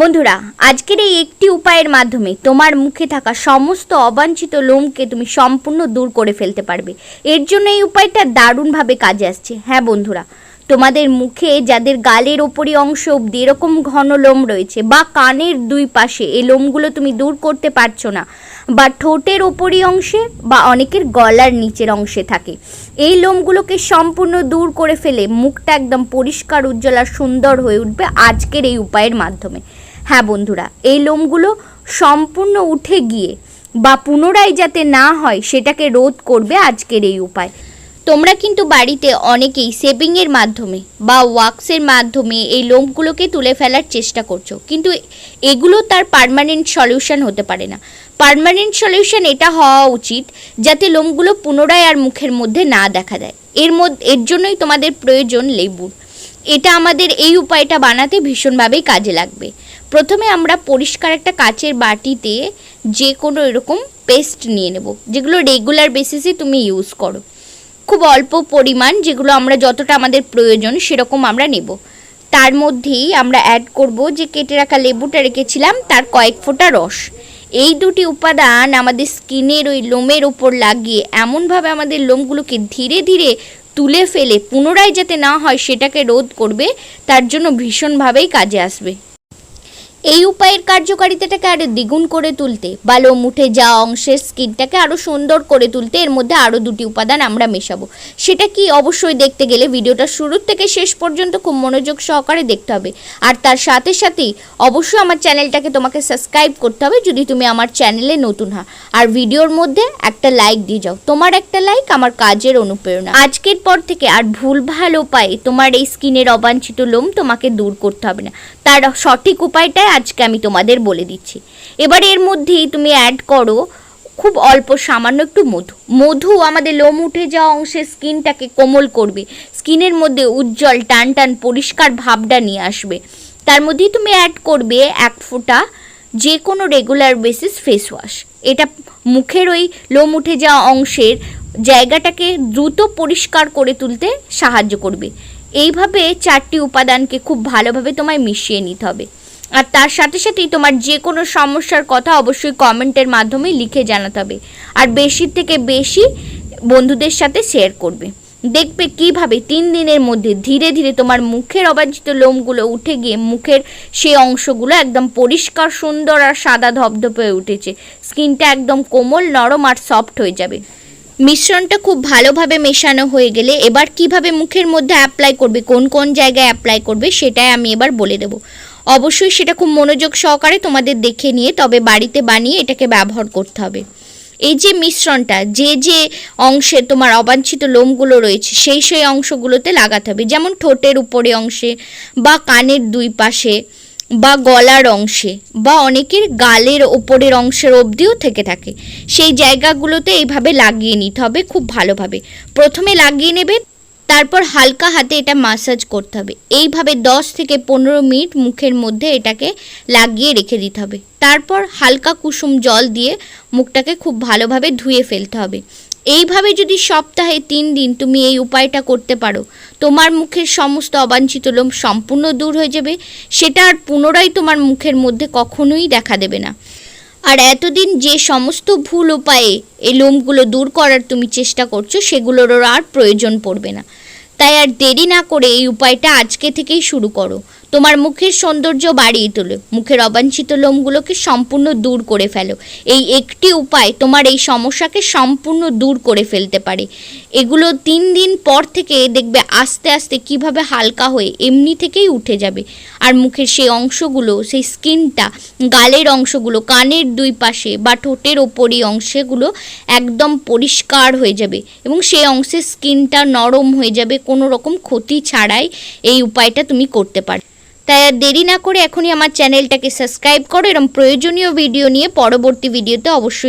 বন্ধুরা, আজকের এই একটি উপায়ের মাধ্যমে তোমার মুখে থাকা সমস্ত অবাঞ্ছিত লোমকে তুমি সম্পূর্ণ দূর করে ফেলতে পারবে। এর জন্য এই উপায়টা দারুণভাবে কাজে আসছে। হ্যাঁ বন্ধুরা, তোমাদের মুখে যাদের গালের ওপরি অংশ অব্দি এরকম ঘন লোম রয়েছে বা কানের দুই পাশে এই লোমগুলো তুমি দূর করতে পারছ না বা ঠোঁটের ওপরি অংশে বা অনেকের গলার নিচের অংশে থাকে, এই লোমগুলোকে সম্পূর্ণ দূর করে ফেলে মুখটা একদম পরিষ্কার, উজ্জ্বল আর সুন্দর হয়ে উঠবে আজকের এই উপায়ের মাধ্যমে। হ্যাঁ বন্ধুরা, এই লোমগুলো সম্পূর্ণ উঠে গিয়ে বা পুনরায় যাতে না হয় সেটাকে রোধ করবে আজকের এই উপায়। তোমরা কিন্তু বাড়িতে অনেকেই সেভিংয়ের মাধ্যমে বা ওয়াক্সের মাধ্যমে এই লোমগুলোকে তুলে ফেলার চেষ্টা করছ। কিন্তু এগুলো তার পারমানেন্ট সলিউশন হতে পারে না। পারমানেন্ট সলিউশন এটা হওয়া উচিত যাতে লোমগুলো পুনরায় আর মুখের মধ্যে না দেখা দেয় এর মধ্যে, এর জন্যই তোমাদের প্রয়োজন লেবুর। এটা আমাদের এই উপায়টা বানাতে ভীষণভাবেই কাজে লাগবে। প্রথমে আমরা পরিষ্কার একটা কাচের বাটিতে যে কোনো এরকম পেস্ট নিয়ে নেব, যেগুলো রেগুলার বেসিসে তুমি ইউজ করো। খুব অল্প পরিমাণ যেগুলো আমরা যতটা আমাদের প্রয়োজন সেরকম আমরা নেব। তার মধ্যেই আমরা অ্যাড করব যে কেটে রাখা লেবুটা রেখেছিলাম, তার কয়েক ফোঁটা রস। এই দুটি উপাদান আমাদের স্কিনের ওই লোমের ওপর লাগিয়ে এমনভাবে আমাদের লোমগুলোকে ধীরে ধীরে তুলে ফেলে পুনরায় যাতে না হয় সেটাকে রোধ করবে তার জন্য ভীষণভাবেই কাজে আসবে। এই উপায়ের কার্যকারিতাটাকে আরও দ্বিগুণ করে তুলতে বা লোম উঠে যাওয়া অংশের স্কিনটাকে আরও সুন্দর করে তুলতে এর মধ্যে আরও দুটি উপাদান আমরা মেশাবো। সেটা কি অবশ্যই দেখতে গেলে ভিডিওটা শুরুর থেকে শেষ পর্যন্ত খুব মনোযোগ সহকারে দেখতে হবে। আর তার সাথে সাথেই অবশ্যই আমার চ্যানেলটাকে তোমাকে সাবস্ক্রাইব করতে হবে যদি তুমি আমার চ্যানেলে নতুন হও আর ভিডিওর মধ্যে একটা লাইক দিয়ে যাও। তোমার একটা লাইক আমার কাজের অনুপ্রেরণা। আজকের পর থেকে আর ভুলভাল উপায়ে তোমার এই স্কিনের অবাঞ্ছিত লোম তোমাকে দূর করতে হবে না। তার সঠিক উপায়টাই আজকে আমি তোমাদের বলে দিচ্ছি। এবার এর মধ্যেই তুমি অ্যাড করো খুব অল্প সামান্য একটু মধু। মধু আমাদের লোম উঠে যাওয়া অংশের স্কিনটাকে কোমল করবে। স্কিনের মধ্যে উজ্জ্বল টান টান পরিষ্কার ভাবটা নিয়ে আসবে। তার মধ্যেই তুমি অ্যাড করবে এক ফোঁটা যে কোনো রেগুলার বেসিস ফেস ওয়াশ এটা মুখের ওই লোম উঠে যাওয়া অংশের জায়গাটাকে দ্রুত পরিষ্কার করে তুলতে সাহায্য করবে। এইভাবে চারটি উপাদানকে খুব ভালোভাবে তোমায় মিশিয়ে নিতে হবে। আর তার সাথে সাথেই তোমার যে কোনো সমস্যার কথা অবশ্যই কমেন্টের মাধ্যমে লিখে জানাতে হবে। আর বেশি থেকে বেশি বন্ধুদের সাথে শেয়ার করবে। দেখবে কীভাবে তিন দিনের মধ্যে ধীরে ধীরে তোমার মুখের অবাঞ্ছিত লোমগুলো উঠে গিয়ে মুখের সেই অংশগুলো একদম পরিষ্কার, সুন্দর আর সাদা ধপধপে হয়ে উঠেছে। স্কিনটা একদম কোমল, নরম আর সফট হয়ে যাবে। মিশ্রণটা খুব ভালোভাবে মেশানো হয়ে গেলে এবার কীভাবে মুখের মধ্যে অ্যাপ্লাই করবে, কোন কোন জায়গায় অ্যাপ্লাই করবে সেটাই আমি এবার বলে দেবো। অবশ্যই সেটা খুব মনোযোগ সহকারে তোমাদের দেখে নিয়ে, তবে বাড়িতে বানিয়ে এটাকে ব্যবহার করতে হবে। এই যে মিশ্রণটা, যে যে অংশে তোমার অবাঞ্ছিত লোমগুলো রয়েছে, সেই সেই অংশগুলোতে লাগাতে হবে। যেমন ঠোঁটের উপরে অংশে, বা কানের দুই পাশে, বা গলার অংশে, বা অনেকের গালের ওপরের অংশের অবধিও থেকে থাকে। সেই জায়গাগুলোতে এইভাবে লাগিয়ে নিতে হবে খুব ভালোভাবে। প্রথমে লাগিয়ে নেবে তারপর হালকা হাতে এটা মাসাজ করতে হবে। এইভাবে দশ থেকে পনেরো মিনিট মুখের মধ্যে এটাকে লাগিয়ে রেখে দিতে হবে। তারপর হালকা কুসুম জল দিয়ে মুখটাকে খুব ভালোভাবে ধুয়ে ফেলতে হবে। এইভাবে যদি সপ্তাহে তিন দিন তুমি এই উপায়টা করতে পারো, তোমার মুখের সমস্ত অবাঞ্ছিত লোম সম্পূর্ণ দূর হয়ে যাবে। সেটা আর পুনরায় তোমার মুখের মধ্যে কখনোই দেখা দেবে না। আর এতদিন যে সমস্ত ভুল উপায়ে এই লোমগুলো দূর করার তুমি চেষ্টা করছ সেগুলোরও আর প্রয়োজন পড়বে না। তাই আর দেরি না করে এই উপায়টা আজকে থেকেই শুরু করো। তোমার মুখের সৌন্দর্য বাড়িয়ে তোলো। মুখের অবাঞ্ছিত লোমগুলোকে সম্পূর্ণ দূর করে ফেলো। এই একটি উপায় তোমার এই সমস্যাকে সম্পূর্ণ দূর করে ফেলতে পারে। এগুলো তিন দিন পর থেকে দেখবে আস্তে আস্তে কীভাবে হালকা হয়ে এমনি থেকেই উঠে যাবে। আর মুখের সেই অংশগুলো, সেই স্কিনটা, গালের অংশগুলো, কানের দুই পাশে বা ঠোঁটের ওপরই অংশগুলো একদম পরিষ্কার হয়ে যাবে এবং সেই অংশের স্কিনটা নরম হয়ে যাবে। কোনো রকম ক্ষতি ছাড়াই এই উপায়টা তুমি করতে পারো তাই আর দেরি না করে এখনই আমার চ্যানেলটাকে সাবস্ক্রাইব করো, এরম প্রয়োজনীয় ভিডিও নিয়ে পরবর্তী ভিডিওতে অবশ্যই